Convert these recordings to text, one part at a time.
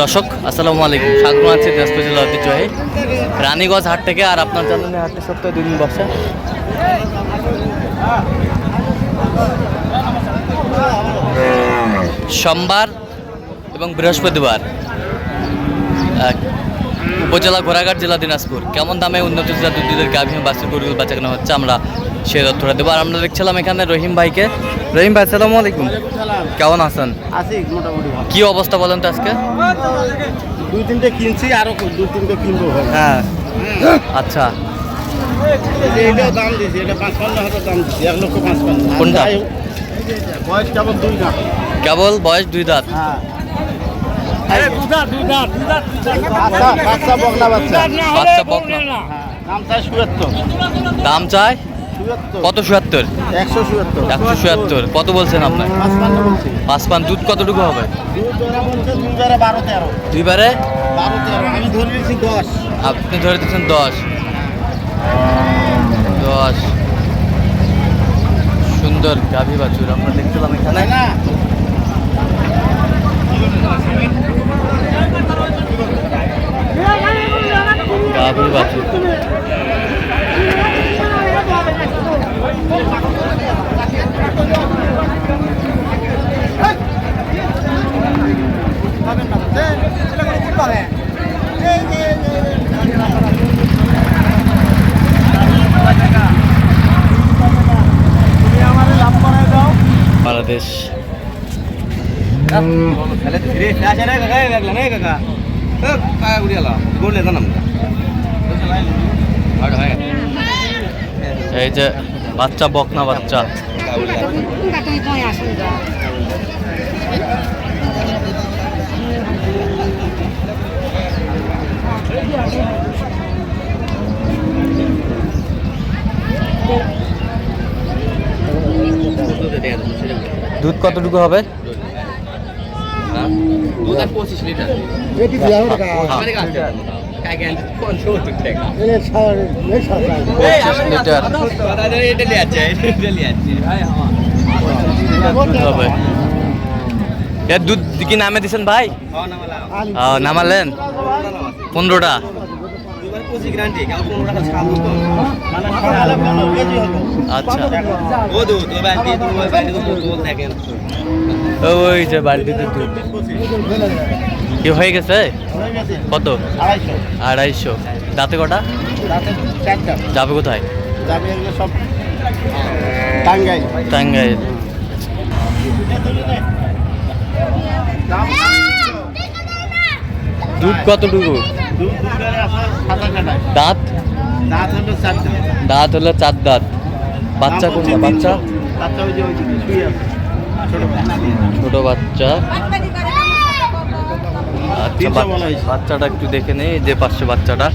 দর্শক, আসসালামু আলাইকুম। স্বাগত আছি দিনাজপুর জেলা ঐতিহ্যবাহী রানীগঞ্জ হাট থেকে আর আপনার জানেন এই হাটটি সপ্তাহে দুই দিন বসে। সোমবার এবং বৃহস্পতিবার উপজেলা ঘোড়াঘাট জেলা দিনাজপুর। কেমন দামে উন্নত জেলা দুধের গাভী বাসের গরুগুলো বাচ্চা কেনা হচ্ছে আমরা সে তথ্যটা দেবো। আর আমরা দেখছিলাম এখানে রহিম ভাইকে রহিম ভাই আসসালামু আলাইকুম। কেমন আছেন? আছি মোটামুটি কি অবস্থা বলেন তো আজকে? দুই তিনটে কিনছি আরও দুই তিনটে কিনবো হ্যাঁ। আচ্ছা। এই দাম দিয়েছি এটা পাঁচ হাজার দাম দিয়েছি এক লক্ষ পাঁচ কোনটা? বয়স কেবল দুই না কেবল বয়স দুই দাঁত। হ্যাঁ। বাচ্চা বাচ্চা বকলা বাচ্চা। বাচ্চা বকনা হ্যাঁ, দাম চাই সুয়াত্তর দাম কত চুয়াত্তর? একশো চুয়াত্তর। কত বলছেন আপনার পাঁচ পান দুধ কতটুকু হবে? দুইবারে আপনি ধরে দিচ্ছেন দশ। দশ। সুন্দর গাভী বাছুর আমরা দেখছিলাম এখানে। গাভী বাছুর। বাংলাদেশ। এই যে বাচ্চা বকনা বাচ্চা। দুধ কতটুকু হবে? দুধ কি নামে দিছেন ভাই? নামালেন। লিটার দিছেন ভাই ও, আচ্ছা। ওই যে দুধ কি হয়ে গেছে? কত? আড়াইশো। দাঁতে কটা? যাবে কোথায়? সব টাঙ্গাই টাঙ্গাইল। দুধ কতটুকু? দাঁত? দাঁত হলো চার দাঁত। বাচ্চা কোনটা বাচ্চা? ছোট বাচ্চা। আচ্ছা। বাচ্চাটা একটু দেখে নেই যে পাশে বাচ্চাটা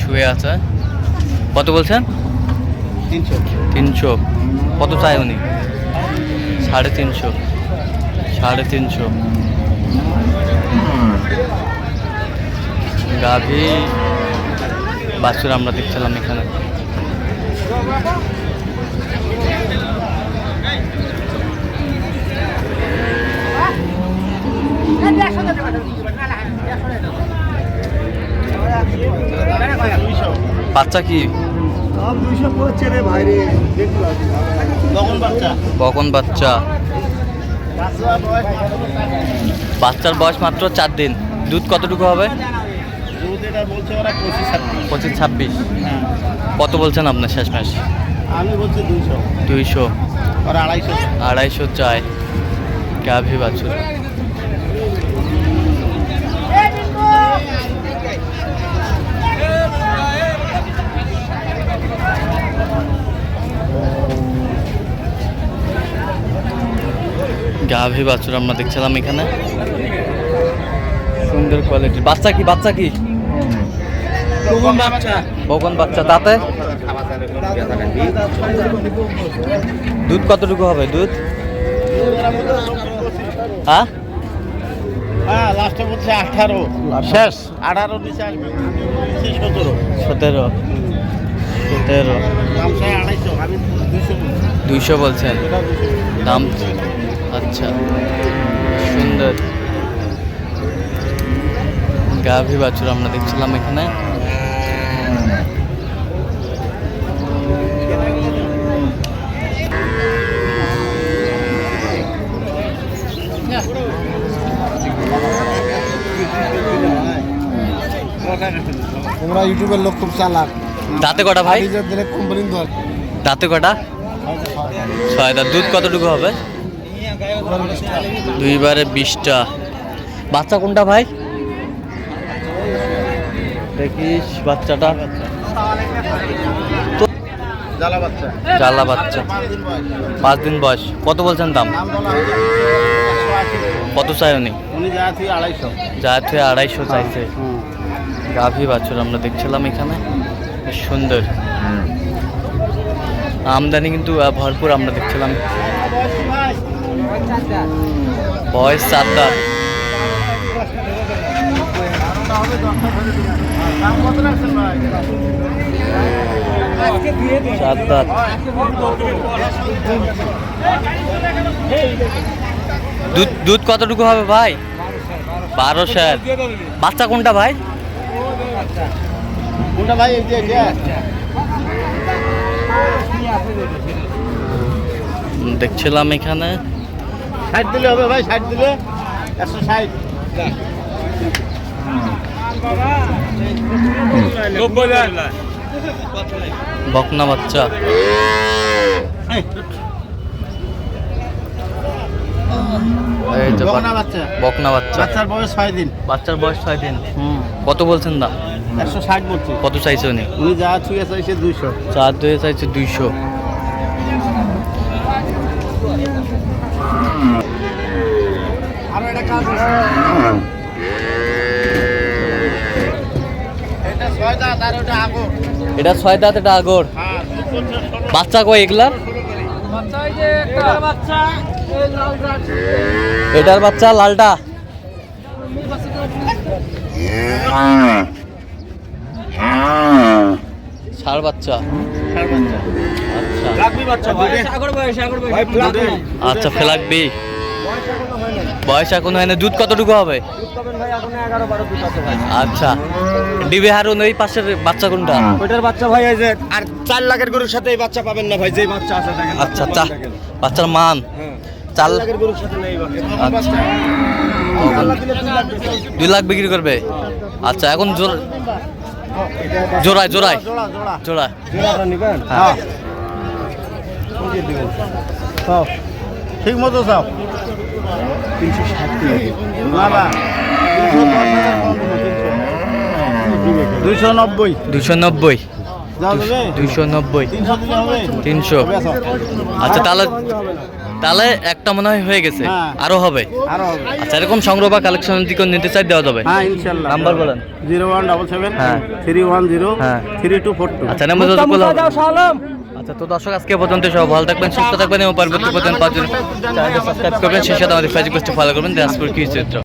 শুয়ে আছে। কত বলছেন? তিনশো। তিনশো। কত চাই উনি? সাড়ে তিনশো। সাড়ে তিনশো। গাভী বাছুর আমরা দেখছিলাম এখানে। বাচ্চা কি? বকন বাচ্চা। বাচ্চার বয়স মাত্র চার দিন। দুধ কতটুকু হবে? পঁচিশ ছাব্বিশ। কত বলছেন আপনার শেষ মাস আমি বলছি দুইশো। দুইশো। আড়াইশো আড়াইশো চায়। গাভী বাছুর গাভী বাছুর আমরা দেখছিলাম এখানে। সুন্দর কোয়ালিটির বাচ্চা কি বাচ্চা কি? বাচ্চা? তাতে দুধ কতটুকু হবে? দুধ? হ্যাঁ? হ্যাঁ লাস্টে বলছে আঠারো। শেষ? আঠারো সতেরো। দুইশো বলছি। বলছেন? দাম? আচ্ছা। সুন্দর। গাভী বাছুর আমরা দেখছিলাম এখানে। তোমরা ইউটিউবের লোক খুব চালাক। দাঁতে কটা ভাই? দাঁতে কটা? ছয় দাঁত। দুধ কতটুকু হবে? দুইবারে বিশটা। বাচ্চা কোনটা ভাই? দেখিস বাচ্চাটা? জ্বালা বাচ্চা। জালা বাচ্চা। পাঁচ দিন বয়স। কত বলছেন দাম? কত চাই উনি যা থেকে আড়াইশো। চাইছে। হুম। গাভী বাছুর আমরা দেখছিলাম এখানে। সুন্দর। আমদানি কিন্তু ভরপুর আমরা দেখছিলাম। বয়স দাম কত রাখছেন ভাই? দুধ দুধ কতটুকু হবে ভাই? বারো স্যার। বাচ্চা কোনটা ভাই? কোনটা ভাই? এই যে। দেখছিলাম এখানে। ষাট দিলে হবে ভাই ষাট দিলে একশো ষাট। বকনা বাচ্চা। বকনা বাচ্চা- বাচ্চার বয়স ছয় দিন। বাচ্চার বয়স ছয় দিন। হুম। কত বলছেন দাম একশো ষাট বলছি। কত চাইছে উনি? উনি যা ছুঁয়ে চাইছে দুইশো। চার দুয়ে চাইছে দুইশো এটা ছয় দাঁত আর ওটা আগর এটা ছয় দাঁত এটা আগর। হ্যাঁ বাচ্চা কয় এগুলার? এটার বাচ্চা লালটা। ষাড় বাচ্চা। আচ্ছা। লাগবি বাচ্চা ভাই। ভাই দুধে আচ্ছা ফেলাকবি বয়স এখন হয় না দুধ কতটুকু হবে? আচ্ছা ডিবে হারুন ওই পাশের বাচ্চা কোনটা? ওইটার বাচ্চা ভাই এই যে আর চার লাখের গরুর সাথে এই বাচ্চা পাবেন না ভাই যেই বাচ্চা আছে দেখেন। আচ্ছা বাচ্চার মান। হ্যাঁ। চার লাখের গরুর সাথে নেই আচ্ছা। দুই লাখ বিক্রি করবে? আচ্ছা এখন জোর জোড়ায় জোড়ায়। জোড়া জোড়া। জোড়ায়। জোড়াটা হ্যাঁ। সব ঠিক মতো সব তিনশো ষাট না না। দুইশো নব্বই। দুশো নব্বই। যাও দুইশো নব্বই। তিনশো দিলে হবে। তিনশো। বেশ আচ্ছা তাহলে তাহলে একটা মনে হয় হয়ে গেছে। হ্যাঁ। আরও হবে। আচ্ছা এরকম সংগ্রহ বা কালেকশন দিকে নিতে চাই দেওয়া যাবে। হ্যাঁ নাম্বার বলেন। জিরো ওয়ান ডাবল সেভেন হ্যাঁ। Three one zero. Three two four two. আচ্ছা নাম্বার আচ্ছা তো দর্শক আজকে পর্যন্ত সব ভালো থাকবেন সুস্থ থাকবেন এবং পরবর্তী পর্যন্ত পাঁচজন চ্যানেলটা সাবস্ক্রাইব করবেন। সেই সাথে আমাদের ফেসবুক পেজটি ফলো করবেন দিনাজপুর কি চিত্র।